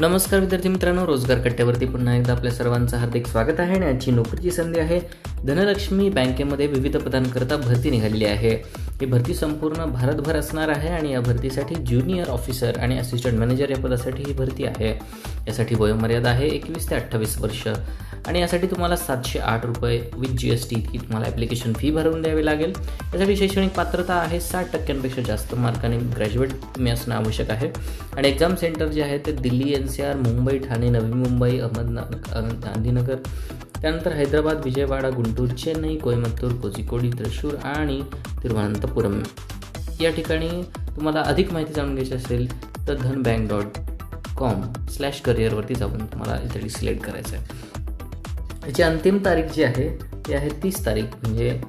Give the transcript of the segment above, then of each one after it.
नमस्कार विद्यार्थी मित्रांनो रोजगार कट्ट्यावरती पुन्हा एकदा आपल्या सर्वांचं हार्दिक स्वागत आहे आणि आजची नोकरीची संधी आहे. धनलक्ष्मी बँकेमध्ये विविध पदांकरता भरती निघालेली आहे. ही भरती संपूर्ण भारतभर असणार आहे आणि या भरतीसाठी ज्युनियर ऑफिसर आणि असिस्टंट मॅनेजर या पदासाठी ही भरती आहे. यासाठी वयोमर्यादा आहे एकवीस ते अठ्ठावीस वर्ष. आणि यासाठी तुम्हाला सातशे आठ रुपये विथ जी एस टी इतकी तुम्हाला ॲप्लिकेशन फी भरून द्यावी लागेल. यासाठी शैक्षणिक पात्रता आहे साठ टक्क्यांपेक्षा जास्त मार्काने ग्रॅज्युएट तुम्ही असणं आवश्यक आहे. आणि एक्झाम सेंटर जे आहे ते Delhi N C R Mumbai Thane Navi Mumbai Ahmednagar Gandhinagar. त्यानंतर हैदराबाद विजयवाडा गुंटूर चेन्नई कोयमत्तूर कोझिकोडी त्रिशूर आणि तिरुवनंतपुरम. या ठिकाणी तुम्हाला अधिक माहिती जाणून घ्यायची असेल तर Dhan bank dot com slash करिअरवरती जाऊन तुम्हाला इथे सिलेक्ट करायचं आहे याची अंतिम तारीख जी आहे ती आहे तीस तारीख. म्हणजे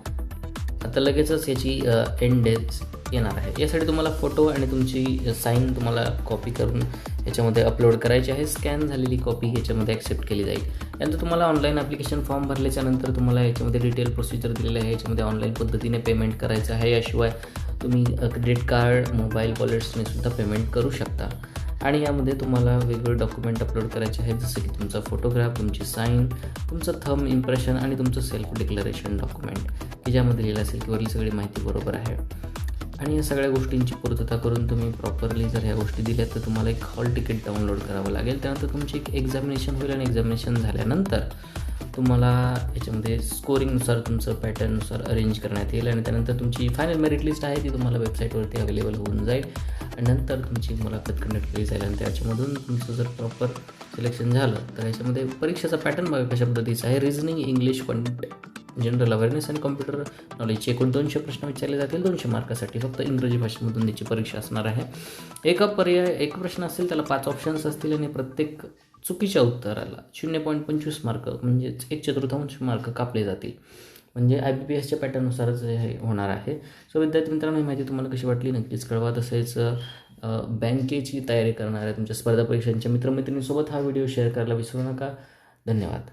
आता लगेचच याची एंड डेट येणार आहे. यासाठी तुम्हाला फोटो आणि तुमची साईन तुम्हाला कॉपी करून याच्यामध्ये अपलोड करायची आहे. स्कॅन झालेली कॉपी याच्यामध्ये ॲक्सेप्ट केली जाईल. त्यानंतर तुम्हाला ऑनलाईन ॲप्लिकेशन फॉर्म भरल्याच्या नंतर तुम्हाला याच्यामध्ये डिटेल प्रोसिजर दिलेलं आहे. याच्यामध्ये ऑनलाईन पद्धतीने पेमेंट करायचं आहे. याशिवाय तुम्ही क्रेडिट कार्ड मोबाईल वॉलेट्सने सुद्धा पेमेंट करू शकता. आणि यामध्ये तुम्हाला वेगवेगळे डॉक्युमेंट अपलोड करायचे आहेत. जसं की तुमचा फोटोग्राफ तुमची साईन तुमचं थम इम्प्रेशन आणि तुमचं सेल्फ डिक्लरेशन डॉक्युमेंट की ज्यामध्ये लिहिलं असेल की वरील सगळी माहिती बरोबर आहे. आणि या सगळ्या गोष्टींची पूर्तता करून तुम्ही प्रॉपरली जर ह्या गोष्टी दिल्यात तर तुम्हाला एक हॉल तिकीट डाउनलोड करावं लागेल. त्यानंतर तुमची एक एक्झामिनेशन होईल आणि एक्झामिनेशन झाल्यानंतर तुम्हाला याच्यामध्ये स्कोरिंगनुसार तुमचं पॅटर्ननुसार अरेंज करण्यात येईल आणि त्यानंतर तुमची फायनल मेरिट लिस्ट आहे ती तुम्हाला वेबसाईटवरती अवेलेबल होऊन जाईल. आणि नंतर तुमची मुलाखत कंडक्ट केली जाईल आणि त्याच्यामधून तुमचं जर प्रॉपर सिलेक्शन झालं तर याच्यामध्ये परीक्षेचा पॅटर्न बघा कशा पद्धतीचा आहे. Reasoning English quant general awareness आणि कॉम्प्युटर नॉलेजचे एकूण दोनशे प्रश्न विचारले जातील. दोनशे मार्कासाठी फक्त इंग्रजी भाषेमधून त्याची परीक्षा असणार आहे. एका पर्याय एक प्रश्न असेल त्याला पाच ऑप्शन्स असतील आणि प्रत्येक चुकीच्या उत्तराला शून्य पॉईंट पंचवीस मार्क म्हणजेच एक चतुर्थांश मार्क कापले जातील. म्हणजे आय बी पी एसच्या पॅटर्ननुसारच हे होणार आहे. सो विद्यार्थी मित्रांनो ही माहिती तुम्हाला कशी वाटली? नक्कीच कळवा. तसेच बँकेची तयारी करणाऱ्या तुमच्या स्पर्धा परीक्षांच्या मित्रमैत्रिणींसोबत हा व्हिडिओ शेअर करायला विसरू नका. धन्यवाद.